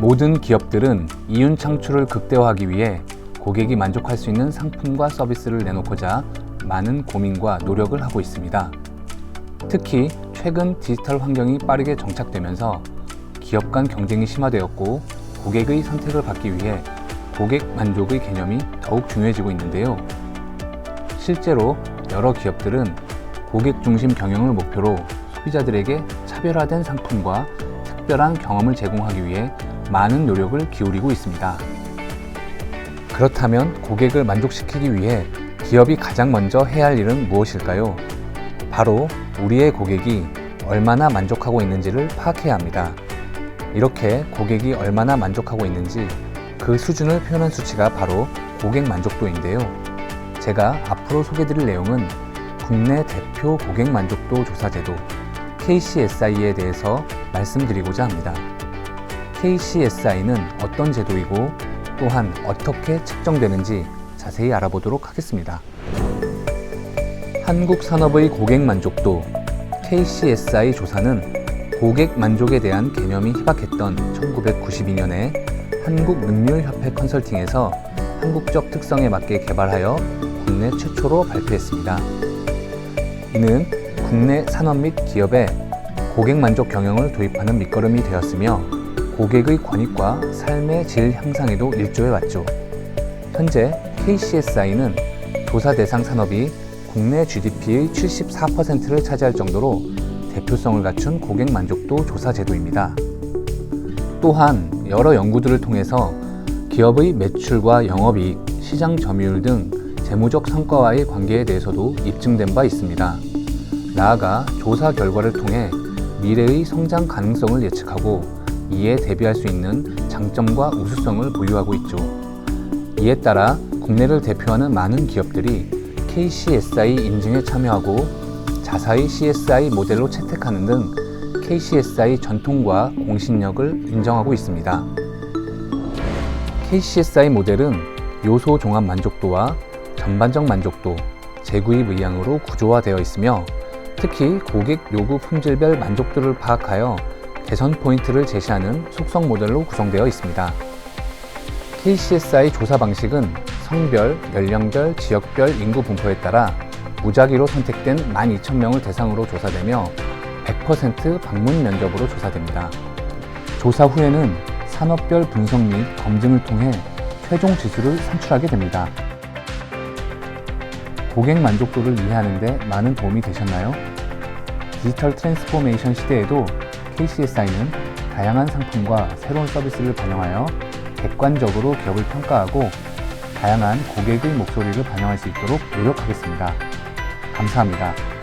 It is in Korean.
모든 기업들은 이윤 창출을 극대화하기 위해 고객이 만족할 수 있는 상품과 서비스를 내놓고자 많은 고민과 노력을 하고 있습니다. 특히 최근 디지털 환경이 빠르게 정착되면서 기업 간 경쟁이 심화되었고 고객의 선택을 받기 위해 고객 만족의 개념이 더욱 중요해지고 있는데요. 실제로 여러 기업들은 고객 중심 경영을 목표로 소비자들에게 차별화된 상품과 특별한 경험을 제공하기 위해 많은 노력을 기울이고 있습니다. 그렇다면 고객을 만족시키기 위해 기업이 가장 먼저 해야 할 일은 무엇일까요? 바로 우리의 고객이 얼마나 만족하고 있는지를 파악해야 합니다. 이렇게 고객이 얼마나 만족하고 있는지 그 수준을 표현한 수치가 바로 고객 만족도인데요. 제가 앞으로 소개드릴 내용은 국내 대표 고객 만족도 조사 제도 KCSI에 대해서 말씀드리고자 합니다. KCSI는 어떤 제도이고 또한 어떻게 측정되는지 자세히 알아보도록 하겠습니다. 한국 산업의 고객 만족도 KCSI 조사는 고객 만족에 대한 개념이 희박했던 1992년에 한국능률협회 컨설팅에서 한국적 특성에 맞게 개발하여 국내 최초로 발표했습니다. 이는 국내 산업 및 기업의 고객 만족 경영을 도입하는 밑거름이 되었으며 고객의 권익과 삶의 질 향상에도 일조해 왔죠. 현재 KCSI는 조사 대상 산업이 국내 GDP의 74%를 차지할 정도로 대표성을 갖춘 고객 만족도 조사 제도입니다. 또한 여러 연구들을 통해서 기업의 매출과 영업이익, 시장 점유율 등 재무적 성과와의 관계에 대해서도 입증된 바 있습니다. 나아가 조사 결과를 통해 미래의 성장 가능성을 예측하고 이에 대비할 수 있는 장점과 우수성을 보유하고 있죠. 이에 따라 국내를 대표하는 많은 기업들이 KCSI 인증에 참여하고 자사의 CSI 모델로 채택하는 등 KCSI 전통과 공신력을 인정하고 있습니다. KCSI 모델은 요소 종합 만족도와 전반적 만족도, 재구입 의향으로 구조화되어 있으며 특히 고객 요구 품질별 만족도를 파악하여 개선 포인트를 제시하는 속성 모델로 구성되어 있습니다. KCSI 조사 방식은 성별, 연령별, 지역별 인구 분포에 따라 무작위로 선택된 12,000명을 대상으로 조사되며 100% 방문 면접으로 조사됩니다. 조사 후에는 산업별 분석 및 검증을 통해 최종 지수를 산출하게 됩니다. 고객 만족도를 이해하는 데 많은 도움이 되셨나요? 디지털 트랜스포메이션 시대에도 KCSI는 다양한 상품과 새로운 서비스를 반영하여 객관적으로 기업을 평가하고 다양한 고객의 목소리를 반영할 수 있도록 노력하겠습니다. 감사합니다.